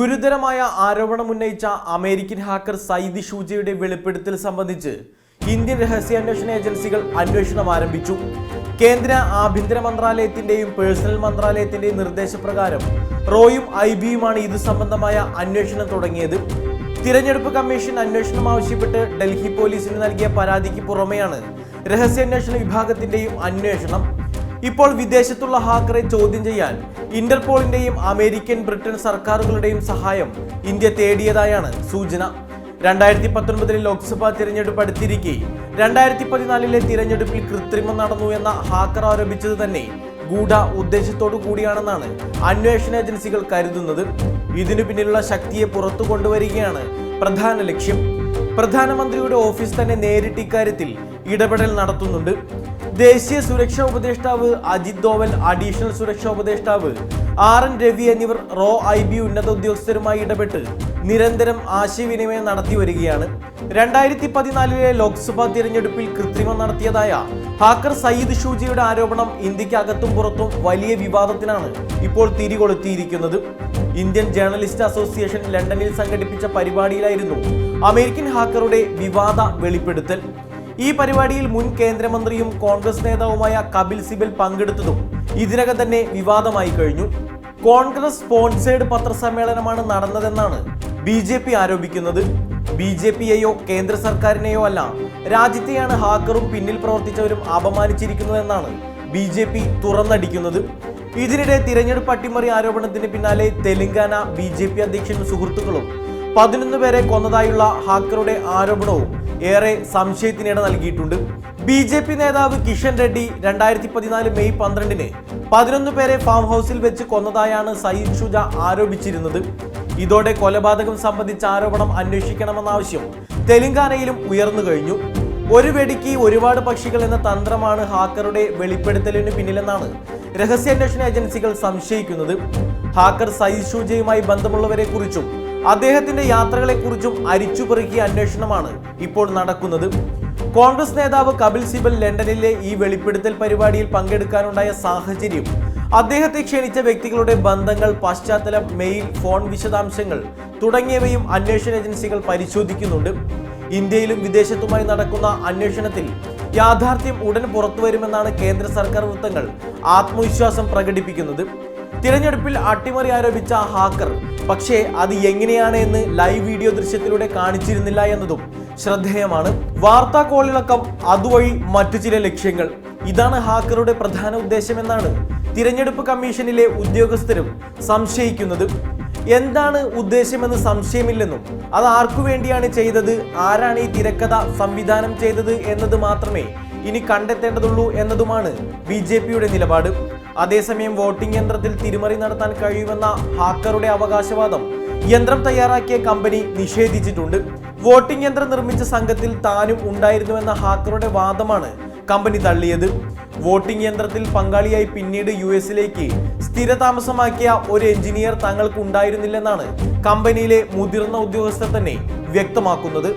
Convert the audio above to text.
ഗുരുതരമായ ആരോപണം ഉന്നയിച്ച അമേരിക്കൻ ഹാക്കർ സയ്യിദ് ഷൂജയുടെ വെളിപ്പെടുത്തൽ സംബന്ധിച്ച് ഇന്ത്യൻ രഹസ്യാന്വേഷണ ഏജൻസികൾ അന്വേഷണം ആരംഭിച്ചു. കേന്ദ്ര ആഭ്യന്തര മന്ത്രാലയത്തിന്റെയും പേഴ്സണൽ മന്ത്രാലയത്തിന്റെയും നിർദ്ദേശപ്രകാരം റോയും ഐ ബിയുമാണ് ഇത് സംബന്ധമായ അന്വേഷണം തുടങ്ങിയത്. തിരഞ്ഞെടുപ്പ് കമ്മീഷൻ അന്വേഷണം ആവശ്യപ്പെട്ട് ഡൽഹി പോലീസിന് നൽകിയ പരാതിക്ക് പുറമെയാണ് രഹസ്യാന്വേഷണ വിഭാഗത്തിന്റെയും അന്വേഷണം ഇപ്പോൾ വിദേശത്തുള്ള ഹാക്കറെ ചോദ്യം ചെയ്യാൻ ഇന്റർപോളിന്റെയും അമേരിക്കൻ ബ്രിട്ടൻ സർക്കാരുകളുടെയും സഹായം ഇന്ത്യ തേടിയതായാണ് സൂചന. രണ്ടായിരത്തി പത്തൊൻപതിലെ ലോക്സഭാ തിരഞ്ഞെടുപ്പ് അടുത്തിരിക്കെ രണ്ടായിരത്തി പതിനാലിലെ തിരഞ്ഞെടുപ്പിൽ കൃത്രിമം നടന്നു എന്ന ഹാക്കർ ആരോപിച്ചത് തന്നെ ഗൂഢ ഉദ്ദേശത്തോടു കൂടിയാണെന്നാണ് അന്വേഷണ ഏജൻസികൾ കരുതുന്നത്. ഇതിനു പിന്നിലുള്ള ശക്തിയെ പുറത്തു കൊണ്ടുവരികയാണ് പ്രധാന ലക്ഷ്യം. പ്രധാനമന്ത്രിയുടെ ഓഫീസ് തന്നെ നേരിട്ട് ഇക്കാര്യത്തിൽ ഇടപെടൽ നടത്തുന്നുണ്ട്. ദേശീയ സുരക്ഷാ ഉപദേഷ്ടാവ് അജിത് ദോവൽ അഡീഷണൽ സുരക്ഷാ ഉപദേഷ്ടാവ് ആർ എൻ രവി എന്നിവർ റോ ഐ ബി ഉന്നത ഉദ്യോഗസ്ഥരുമായി ഇടപെട്ട് നിരന്തരം ആശയവിനിമയം നടത്തി വരികയാണ്. രണ്ടായിരത്തി പതിനാലിലെ ലോക്സഭാ തിരഞ്ഞെടുപ്പിൽ കൃത്രിമം നടത്തിയതായ ഹാക്കർ സയ്യിദ് ഷൂജിയുടെ ആരോപണം ഇന്ത്യയ്ക്ക് അകത്തും പുറത്തും വലിയ വിവാദത്തിനാണ് ഇപ്പോൾ തിരികൊളുത്തിയിരിക്കുന്നത്. ഇന്ത്യൻ ജേർണലിസ്റ്റ് അസോസിയേഷൻ ലണ്ടനിൽ സംഘടിപ്പിച്ച പരിപാടിയിലായിരുന്നു അമേരിക്കൻ ഹാക്കറുടെ വിവാദ വെളിപ്പെടുത്തൽ. ഈ പരിപാടിയിൽ മുൻ കേന്ദ്രമന്ത്രിയും കോൺഗ്രസ് നേതാവുമായ കപിൽ സിബൽ പങ്കെടുത്തതും ഇതിനകം തന്നെ വിവാദമായി കഴിഞ്ഞു. കോൺഗ്രസ് സ്പോൺസേഡ് പത്രസമ്മേളനമാണ് നടന്നതെന്നാണ് ബി ജെ പി ആരോപിക്കുന്നത്. ബി ജെ പിയെയോ കേന്ദ്ര സർക്കാരിനെയോ അല്ല രാജ്യത്തെയാണ് ഹാക്കറും പിന്നിൽ പ്രവർത്തിച്ചവരും അപമാനിച്ചിരിക്കുന്നതെന്നാണ് ബി ജെ പി തുറന്നടിക്കുന്നത്. ഇതിനിടെ തിരഞ്ഞെടുപ്പ് അട്ടിമറി ആരോപണത്തിന് പിന്നാലെ തെലങ്കാന ബി ജെ പി അധ്യക്ഷനും സുഹൃത്തുക്കളും പതിനൊന്ന് പേരെ കൊന്നതായുള്ള ഹാക്കറുടെ ആരോപണവും ഏറെ സംശയത്തിനിട നൽകിയിട്ടുണ്ട്. ബി ജെ പി നേതാവ് കിഷൻ റെഡ്ഡി രണ്ടായിരത്തി പതിനാല് മെയ് പന്ത്രണ്ടിന് പതിനൊന്ന് പേരെ ഫാം ഹൗസിൽ വെച്ച് കൊന്നതായാണ് സയ്യിദ് ഷുജ ആരോപിച്ചിരുന്നത്. ഇതോടെ കൊലപാതകം സംബന്ധിച്ച ആരോപണം അന്വേഷിക്കണമെന്ന ആവശ്യം തെലങ്കാനയിലും ഉയർന്നു കഴിഞ്ഞു. ഒരു വെടിക്ക് ഒരുപാട് പക്ഷികൾ എന്ന തന്ത്രമാണ് ഹാക്കറുടെ വെളിപ്പെടുത്തലിന് പിന്നിലെന്നാണ് രഹസ്യാന്വേഷണ ഏജൻസികൾ സംശയിക്കുന്നത്. ഹാക്കർ സയ്യിദ് ഷൂജയുമായി ബന്ധമുള്ളവരെ കുറിച്ചും അദ്ദേഹത്തിന്റെ യാത്രകളെക്കുറിച്ചും അരിച്ചുപെറുക്കിയ അന്വേഷണമാണ് ഇപ്പോൾ നടക്കുന്നത്. കോൺഗ്രസ് നേതാവ് കപിൽ സിബൽ ലണ്ടനിലെ ഈ വെളിപ്പെടുത്തൽ പരിപാടിയിൽ പങ്കെടുക്കാനുണ്ടായ സാഹചര്യം അദ്ദേഹത്തെ ക്ഷണിച്ച വ്യക്തികളുടെ ബന്ധങ്ങൾ പശ്ചാത്തലം മെയിൽ ഫോൺ വിശദാംശങ്ങൾ തുടങ്ങിയവയും അന്വേഷണ ഏജൻസികൾ പരിശോധിക്കുന്നുണ്ട്. ഇന്ത്യയിലും വിദേശത്തുമായി നടക്കുന്ന അന്വേഷണത്തിൽ യാഥാർത്ഥ്യം ഉടൻ പുറത്തുവരുമെന്നാണ് കേന്ദ്ര സർക്കാർ വൃത്തങ്ങൾ ആത്മവിശ്വാസം പ്രകടിപ്പിക്കുന്നത്. തിരഞ്ഞെടുപ്പിൽ അട്ടിമറി ആരോപിച്ച ഹാക്കർ. പക്ഷേ അത് എങ്ങനെയാണ് എന്ന് ലൈവ് വീഡിയോ ദൃശ്യത്തിലൂടെ കാണിച്ചിരുന്നില്ല എന്നതും ശ്രദ്ധേയമാണ്. വാർത്താ കോളിളക്കം അതുവഴി മറ്റു ചില ലക്ഷ്യങ്ങൾ. ഇതാണ് ഹാക്കറുടെ പ്രധാന ഉദ്ദേശമെന്നാണ് തിരഞ്ഞെടുപ്പ് കമ്മീഷനിലെ ഉദ്യോഗസ്ഥരും സംശയിക്കുന്നത്. എന്താണ് ഉദ്ദേശമെന്ന് സംശയമില്ലെന്നും അത് ആർക്കു വേണ്ടിയാണ് ചെയ്തത് ആരാണ് ഈ തിരക്കഥ സംവിധാനം ചെയ്തത് എന്നത് മാത്രമേ ഇനി കണ്ടെത്തേണ്ടതുള്ളൂ എന്നതുമാണ് ബി നിലപാട്. അതേസമയം വോട്ടിംഗ് യന്ത്രത്തിൽ തിരിമറി നടത്താൻ കഴിയുമെന്ന ഹാക്കറുടെ അവകാശവാദം യന്ത്രം തയ്യാറാക്കിയ കമ്പനി നിഷേധിച്ചിട്ടുണ്ട്. വോട്ടിംഗ് യന്ത്രം നിർമ്മിച്ച സംഘത്തിൽ താനും ഉണ്ടായിരുന്നുവെന്ന ഹാക്കറുടെ വാദമാണ് കമ്പനി തള്ളിയത്. വോട്ടിംഗ് യന്ത്രത്തിൽ പങ്കാളിയായി പിന്നീട് യു എസിലേക്ക് സ്ഥിരതാമസമാക്കിയ ഒരു എഞ്ചിനീയർ തങ്ങൾക്ക് ഉണ്ടായിരുന്നില്ലെന്നാണ് കമ്പനിയിലെ മുതിർന്ന ഉദ്യോഗസ്ഥർ തന്നെ വ്യക്തമാക്കുന്നത്.